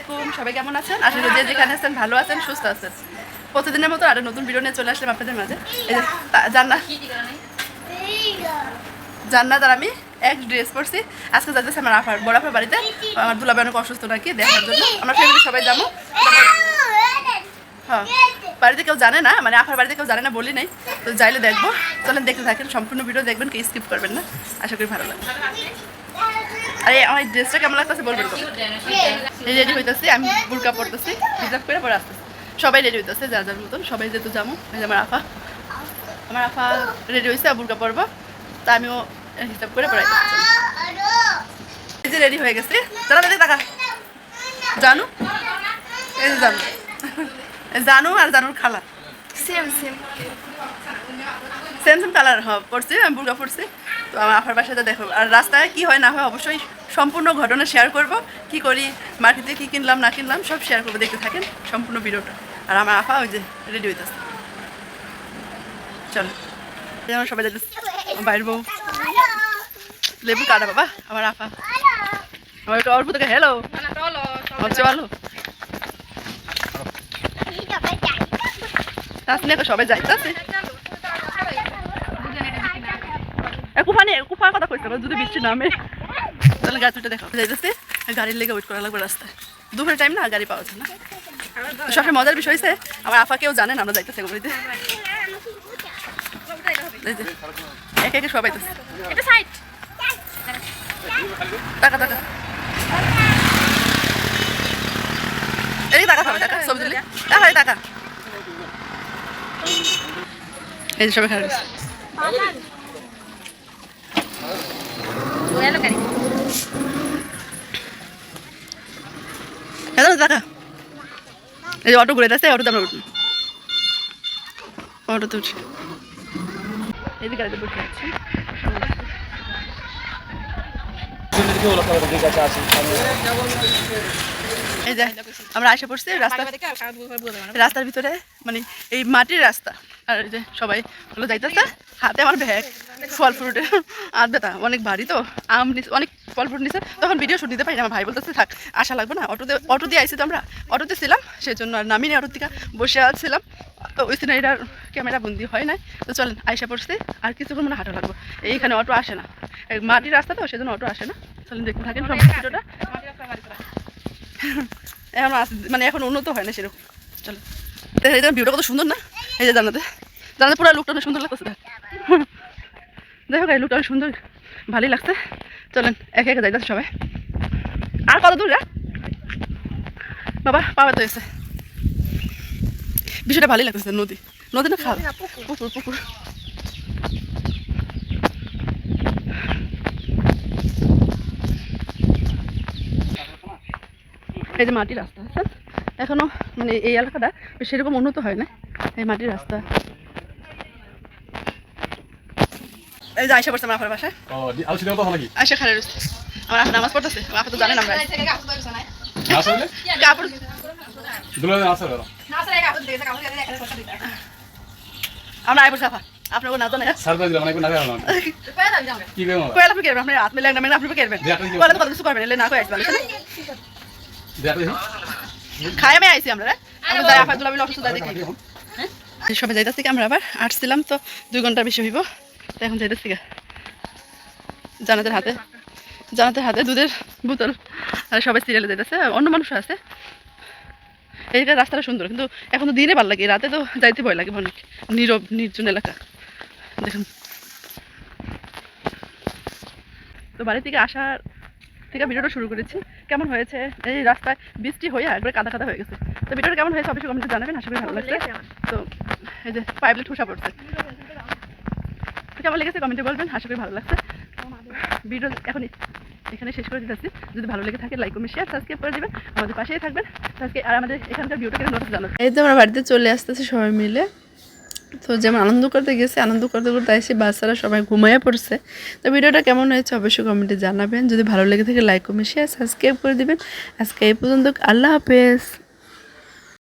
আলাইকুম সবাই কেমন আছেন? আশা করি যে যেখানে আছেন ভালো আছেন সুস্থ আছেন। প্রতিদিনের মতো আরও নতুন ভিডিও নিয়ে চলে আসলাম আপনাদের মাঝে। এই যে জান্নাত। জান্নাত আর আমি এক ড্রেস পরছি। আজকে যাইতেছে আমার আফার বড় আফার বাড়িতে। আমার দুলাভাই অনেক অসুস্থ নাকি দেখার জন্য। আমরা ফ্যামিলি সবাই যাব। হ্যাঁ বাড়িতে কেউ জানে না মানে আফার বাড়িতে কেউ জানে না বলি নাই। তো যাইলে দেখব। চলেন দেখতে থাকেন সম্পূর্ণ ভিডিও দেখবেন কি স্কিপ করবেন না। আশা করি ভালো লাগবে। আরে, আমার ড্রেসটা কেমন লাগতেছে বলবেন রেডি হইতেছি, আমি বুরকা পড়তেছি হিসাব করে পরে সবাই রেডি হইতেছে, যার যার মতন। সবাই যেহেতু আমার আফা। আমার আফা রেডি হয়েছে বুরকা পরবো। তা আমিও হিসাব করে পড়াই এই রেডি হয়ে গেছি। দাঁড়া দাঁড়িয়ে টাকা জানু? এই যে জানু। জানু আর জানুর খালা। Same same same same colour পড়ছি আমি বুর্গা পড়ছি তো আমার আফার বাসাতে দেখো আর রাস্তায় কি হয় না হয় অবশ্যই সম্পূর্ণ ঘটনা শেয়ার করব কি করি মার্কেটে কি কিনলাম না কিনলাম সব শেয়ার করব দেখতে থাকেন সম্পূর্ণ ভিডিওটা। আর আমার আফা ওই যে রেডি হইতেছে। চলো আমার সবাই যাইতেছে বাইর বউ। লেবু কাটা বাবা আমার আফা। আমার একটা অল্প থেকে হ্যালো ভালো। তাসনে সবাই যাইতেছে। এ কুফা কুফার কথা কইছে যদি বৃষ্টি নামে। তাহলে গাছ উঠে দেখো। যাইতেছে। গাড়ির লেগে ওয়েট করা লাগবে রাস্তায়। দুপুরের টাইম না গাড়ি পাওয়া যায় না। সবচেয়ে মজার বিষয় হয়েছে আমার আফা কেউ জানেন আমরা যাইতেছে বলিতে একে একে সবাই টাকা টাকা এই টাকা খাবে টাকা সবজি টাকা টাকা এই যে সবাই খাবে ওয়ালো গাড়ি হ্যালো দাদা এই যে অটো ঘুরে যাচ্ছে অটোতে আমরা উঠুন অটোতে উঠি এদিকে গাড়িতে বসে আছি এই যে আমরা আসে পড়ছি রাস্তা রাস্তার ভিতরে মানে এই মাটির রাস্তা। আর এই যে সবাই হলো যাইতেছে হাতে আমার ব্যাগ ফল ফ্রুটের আর বেতা অনেক ভারী তো আম অনেক ফল ফ্রুট নিছে। তখন ভিডিও শুট দিতে পারি আমার ভাই বলতেছে থাক আশা লাগবে না অটোতে অটো দিয়ে আইসি তো আমরা। অটোতে ছিলাম সেই জন্য আর নামিনি অটোর থেকে বসে আছিলাম। তো ওই সিনারিটার ক্যামেরা বন্দি হয় নাই। তো চলেন আইসা পড়ছি আর কিছুক্ষণ মানে হাঁটা লাগবে। এইখানে অটো আসে না। মাটির রাস্তা তো সেজন্য অটো আসে না। চলেন দেখতে থাকেন সব ভিডিওটা। এখন মানে এখন উন্নত হয় না সেরকম। চলো। এই ভিউটা কত সুন্দর না? এই যে জানাতে জানাতে পুরো লুকটা অনেক সুন্দর লাগতেছে, দেখ। এই লুকটা অনেক সুন্দর। ভালোই লাগছে। চলেন, একে একে যাইতেছে সবাই। আর কত দূর বাবা পাওয়া তো এসে বিষয়টা ভালোই লাগতেছে, নদী। নদী না খাল? পুকুর পুকুর। এই যে মাটির রাস্তা আছে এখনও মানে এই এলাকাটা সেরকম উন্নত হয় না এই মাটির রাস্তা। এই যে আয়সা পড়ছে আমার আপনার বাসায়। হয়? আয়সা রয়েছে আমার আপা নামাজ পড়তেছে আপা তো জানেন আমরা? কাপড়। আমরা আয় পড়ছে আপা আপনার না জানে সারপ্রাইজ দিলাম, অনেকক্ষণ না। কি? কয়লা আপনি কেরবেন আপনি হাত মেলে একটা আপনি কেরবেন কি কয়লা তো কত কিছু করবেন এলে না কয়ে আসবেন। আমি আইছি আমরা রে। আমরা যাই অসুস্থ এই সবাই যাইতেছি কি আমরা আবার আসছিলাম তো দুই ঘণ্টার বেশি হইব। তো এখন যাইতেছি জানাতের হাতে জানাতের হাতে দুধের বোতল। আর সবাই সিরিয়ালে যাইতেছে অন্য মানুষ আছে। এই জায়গায় রাস্তাটা সুন্দর কিন্তু এখন তো দিনে ভালো লাগে রাতে তো যাইতে ভয় লাগে অনেক। নীরব নির্জন এলাকা। দেখুন। তো বাড়ি থেকে আসার থেকে ভিডিওটা শুরু করেছি। কেমন হয়েছে? এই রাস্তায় বৃষ্টি হয়ে একবারে কাদা কাদা হয়ে গেছে। তো ভিডিওটা কেমন হয়েছে অবশ্যই কমেন্টে জানাবেন আশা করি ভালো লাগছে। তো এই যে পাইপলে ঠুসা পড়ছে। কেমন লেগেছে কমেন্টে বলবেন আশা করি ভালো লাগছে। ভিডিও এখন এখানে শেষ করে দিতেছি। যদি ভালো লেগে থাকে লাইক কমেন্ট শেয়ার সাবস্ক্রাইব করে দিবেন। আমাদের পাশেই থাকবেন। আজকে আর আমাদের এখানকার ভিডিওটা কেন নোটিস জানাবেন এই তো আমরা বাড়িতে চলে আসতেছি সবাই মিলে। তো যেমন আনন্দ করতে গেছি, আনন্দ করতে করতে এসে বাচ্চারা সবাই ঘুমাইয়ে পড়ছে। তো ভিডিওটা কেমন হয়েছে অবশ্যই কমেন্টে জানাবেন। যদি ভালো লেগে থাকে লাইক কমেন্ট শেয়ার সাবস্ক্রাইব করে দেবেন। আজকে এই পর্যন্ত, আল্লাহ হাফেজ।